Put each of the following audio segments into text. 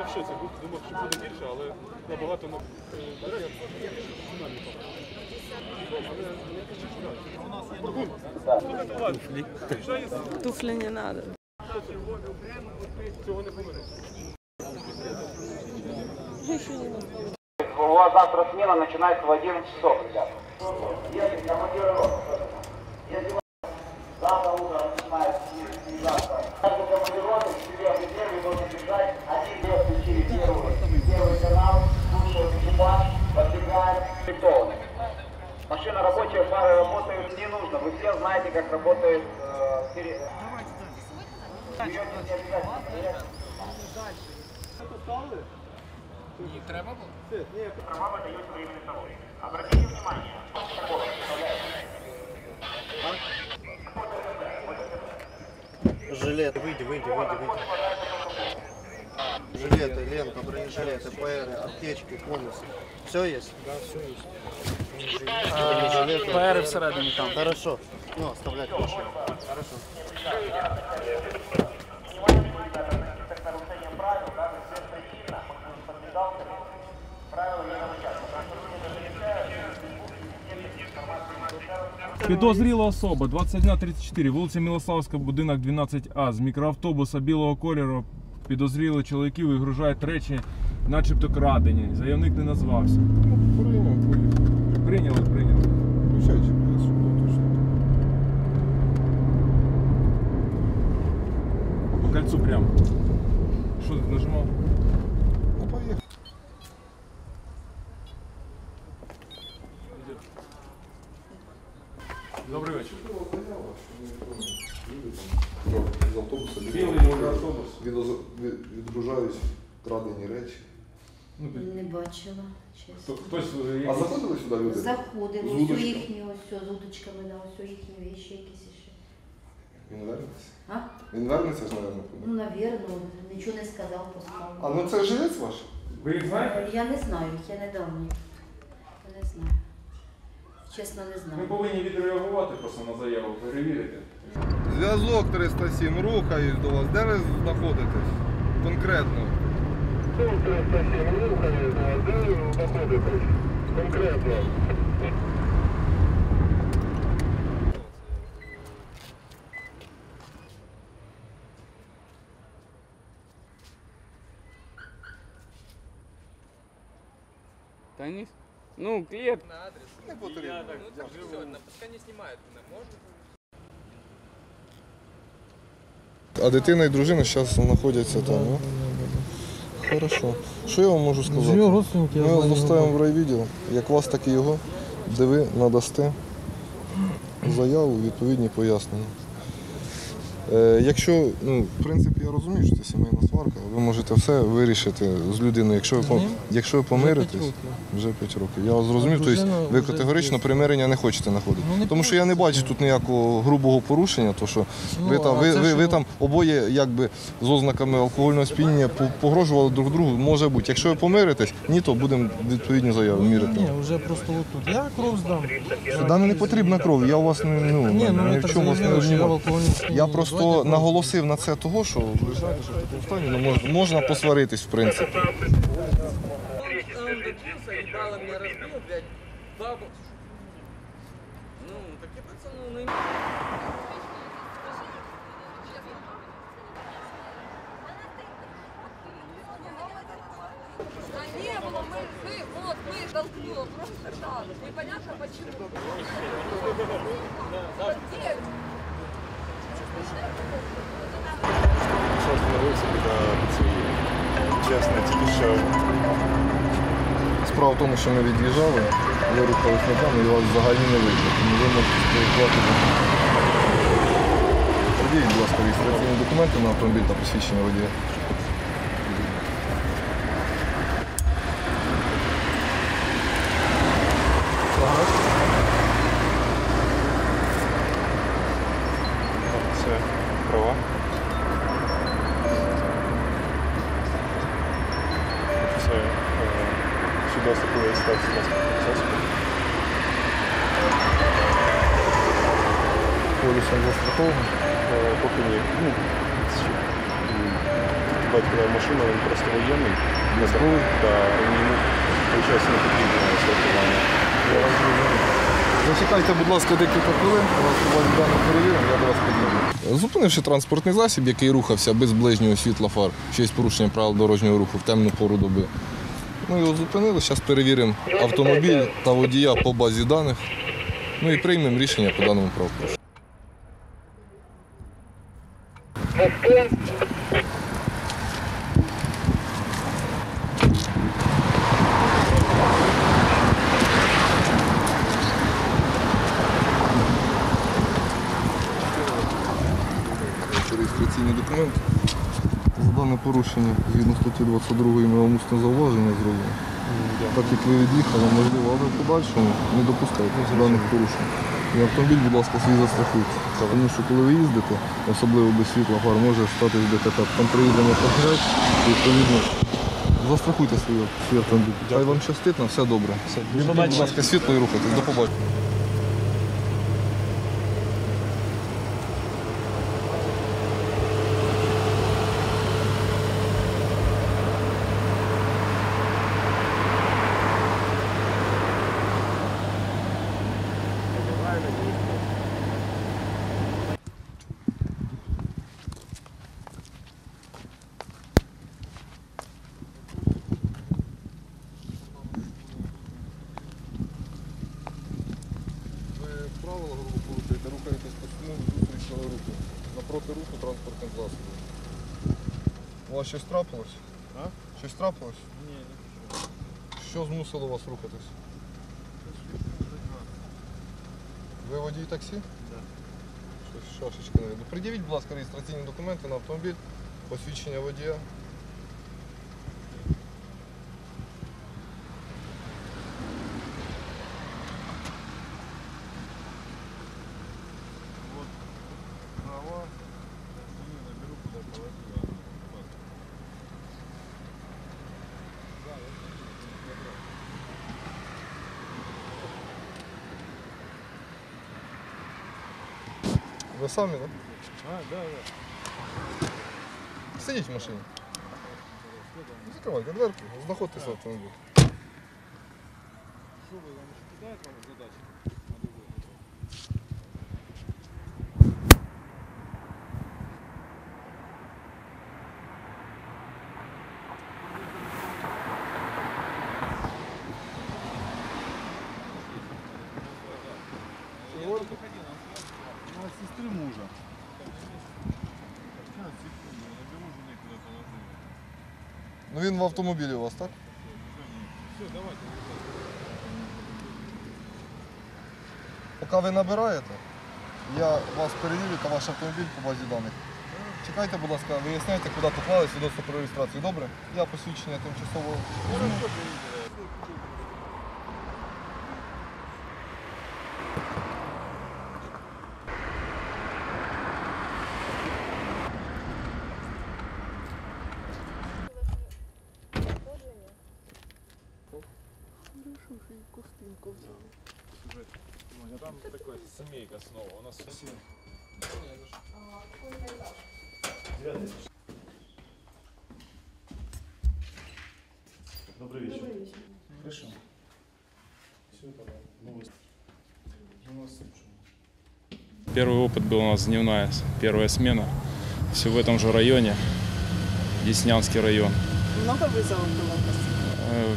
я в шоці. Був- Думав, що буде більше, але набагато Туфли не надо. цього не поминути. У вас завтра смена начинается в 11 часов, ребята. Если командиры знаете, как работает э, пере- Вперед не. Права выдают временный талон. Обратите внимание, такого Жилет, выйди, выйди, выйди, выйди. Жилеты, лента, бронежилеты, ПР, аптечки, конусы. Все есть? Да, все есть. Бронежилеты. ПР всередині там. Хорошо. Ну, оставлять машину. Хорошо. Підозріла особа 2134, вулиця Мілославська, будинок 12А. З мікроавтобуса білого кольору підозріли чоловіків вигружають речі, начебто крадені. Заявник не назвався. Прийняли, прийняли. По кольцу прямо. Що ти нажимав? Ну, поїхав. Добрий вечір. З автобуса Білий від- мікроавтобус. відоз- від- відгружають крадені речі. Ну, під- Не бачила, хто- чесно. Хтось е, А якийсь- заходили сюди люди? Заходили, З ось у удочками? їхні, ось з удочками, да, ось у їхні вещи якісь ще. Він вернеться? А? Він вернеться ж, мабуть. Ну, навірно, нічого не сказав, послав. А ну це жилець ваш? Ви їх знаєте? Я не знаю, їх, я не давні. Я не знаю. Чесно, не Ми знаю. повинні відреагувати просто на заяву, перевірити. Зв'язок 307, рухаюсь до вас. Де ви знаходитесь? Конкретно. Та ні. Ну, клієнт. Не потрібно. А дитина і дружина зараз знаходяться там, ну? Хорошо. Що я вам можу сказати? Ми вас доставимо в райвідділ, як вас, так і його, де ви надасте заяву, відповідні пояснення. Е, якщо, ну, в принципі, я розумію, що це сімейна сварка, ви можете все вирішити з людиною. Якщо ви, якщо ви помиритесь, вже 5 років. Я вас зрозумів, тобто ви категорично примирення не хочете знаходити. Тому що я не бачу тут ніякого грубого порушення, то що ви там, ви, ви, ви там обоє якби з ознаками алкогольного сп'яніння погрожували друг другу, може бути. Якщо ви помиритесь, ні, то будемо відповідні заяви мірити. Ні, вже просто отут. Я кров здам. Сюди не потрібна кров, я у вас не, ну, Ні, ну ви в чому вас не що я в обнімав. алкогольному сп'янінні. Я просто Давайте кров. наголосив на це того, що ви знаєте, що в такому стані ну, можна, можна посваритись, в принципі. Он добился, ебало меня разбил, блядь, бабу. Ну, такие пацаны, ну, Да не было, мы, мы, вот, мы толкнуло, просто так. Непонятно почему. Вот где? Чесно, тільки що. Справа в тому, що ми від'їжджали, ви рухались там, і вас взагалі не видно. Тому ви можете спілкуватися. Подіють, будь ласка, реєстраційні документи на автомобіль та посвідчення водія. Це права. Це свідоцтво про реєстрацію транспортного засобу. Полісом застраховано? Поки ні. Ну, батька машина, він просто воєнний. Не здоровий, та йому виходить не потрібно сортування. Зачекайте, будь ласка, декілька хвилин, вас у перевіримо, я до вас підійду. Зупинивши транспортний засіб, який рухався без ближнього світла фар, з порушенням правил дорожнього руху в темну пору доби. Ми його зупинили, зараз перевіримо автомобіль та водія по базі даних. Ну і приймемо рішення по даному правопорушенню. реєстраційний документ. За дане порушення, згідно статті 22 ми вам усне зауваження зробимо. Так як ви від'їхали, можливо, але в подальшому не допускайте даних порушень. І автомобіль, будь ласка, свій застрахуйте. Тому що коли ви їздите, особливо без світла фар, може статись ДТП. Там приїдемо погрять, відповідно, застрахуйте свій автомобіль. Хай вам щастить, на все добре. Будь ласка, світло і рухайтесь. До побачення. Руху. Напроти руху транспортним засобом. У вас щось трапилось? А? Щось трапилось? Ні. Що змусило вас рухатись? Ви водій таксі? Так. Щось шашечки не видно. Придивіть, будь ласка, реєстраційні документи на автомобіль, посвідчення водія. Ви самі, так? А, так, так. Сидіть в машині. Закривайте дверку, знаходьтесь в автомобілі. сестры Ну він в автомобілі у вас, так? Все, давайте. Поки ви набираєте, я вас перевірю та ваш автомобіль по базі даних. Чекайте, будь ласка, виясняйте, куди поклали свідоцтво про реєстрацію. Добре? Я посвідчення тимчасово. візьму. Там такая семейка снова. У нас Добрый вечер. Хорошо. Все это новость. Ну, нас Первый опыт был у нас дневная первая смена. Все в этом же районе, Деснянский район. Много вызовов было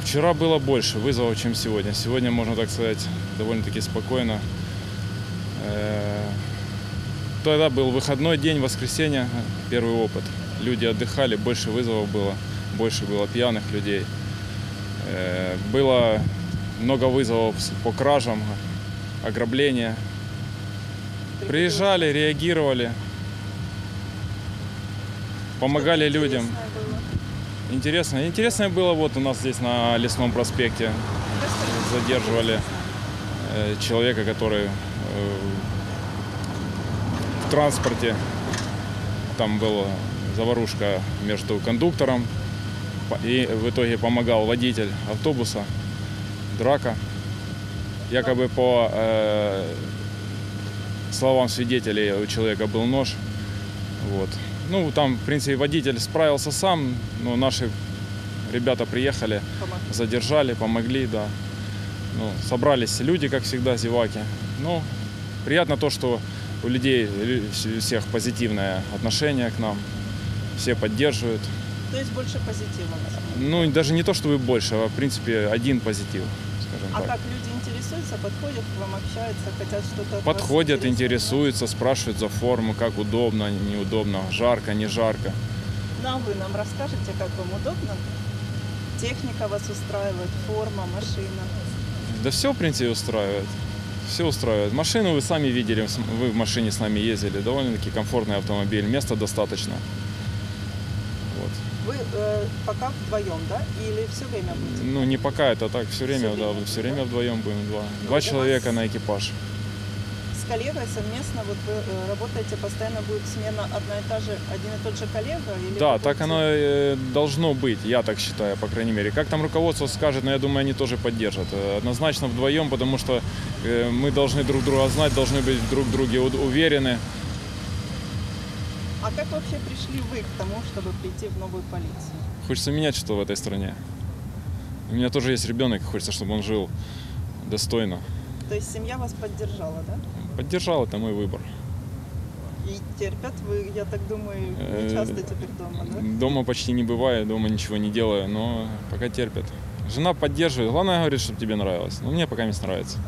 Вчера было больше вызовов, чем сегодня. Сегодня, можно так сказать, довольно-таки спокойно. Э, Тогда был выходной день, воскресенье, первый опыт. Люди отдыхали, больше вызовов было, больше было пьяных людей. Э, Было много вызовов по кражам, ограбления. Приезжали, реагировали, помогали людям. Интересно. Интересное было вот у нас здесь на Лесном проспекте. Задерживали э, человека, который э, в транспорте. Там была заварушка между кондуктором и в итоге помогал водитель автобуса. Драка. Якобы по э, словам свидетелей у человека был нож. Вот. Ну, там, в принципе, водитель справился сам, но наши ребята приехали, задержали, помогли, да. Ну, собрались люди, как всегда, зеваки. Ну, приятно то, что у людей, лю- у всех позитивное отношение к нам, все поддерживают. То есть больше позитива. Ну, даже не то, чтобы больше, а, в принципе, один позитив, скажем А так. как люди интересуются, подходят к вам, общаются, хотят что-то Подходят, интересуются, спрашивают за форму, как удобно, неудобно, жарко, не жарко. Ну, а вы нам расскажете, как вам удобно? Техника вас устраивает, форма, машина. Да все, в принципе, устраивает. Все устраивает. Машину вы сами видели, вы в машине с нами ездили. Довольно-таки комфортный автомобиль, места достаточно. Вы э, пока вдвоем, да? Или все время будете? Ну, не пока это так, все время, Всё да, время, все время вдвоем будем, два. у Два человека на экипаж. С коллегой совместно вот вы э, работаете, постоянно будет смена одна и та же, один и тот же коллега? Или Да, так будете- оно э, должно быть, я так считаю, по крайней мере. Как там руководство скажет, но я думаю, они тоже поддержат. Э, Однозначно вдвоем, потому что э, мы должны друг друга знать, должны быть друг в друге уверены. А как вообще пришли вы к тому, чтобы прийти в новую полицию? Хочется менять что-то в этой стране. У меня тоже есть ребенок, хочется, чтобы он жил достойно. То есть семья вас поддержала, да? Поддержал, это мой выбор. И терпят вы, я так думаю, не Э, часто теперь дома, да? Дома почти не бываю, дома ничего не делаю, но пока терпят. Жена поддерживает. Главное говорит, чтобы тебе нравилось. Но мне пока не нравится.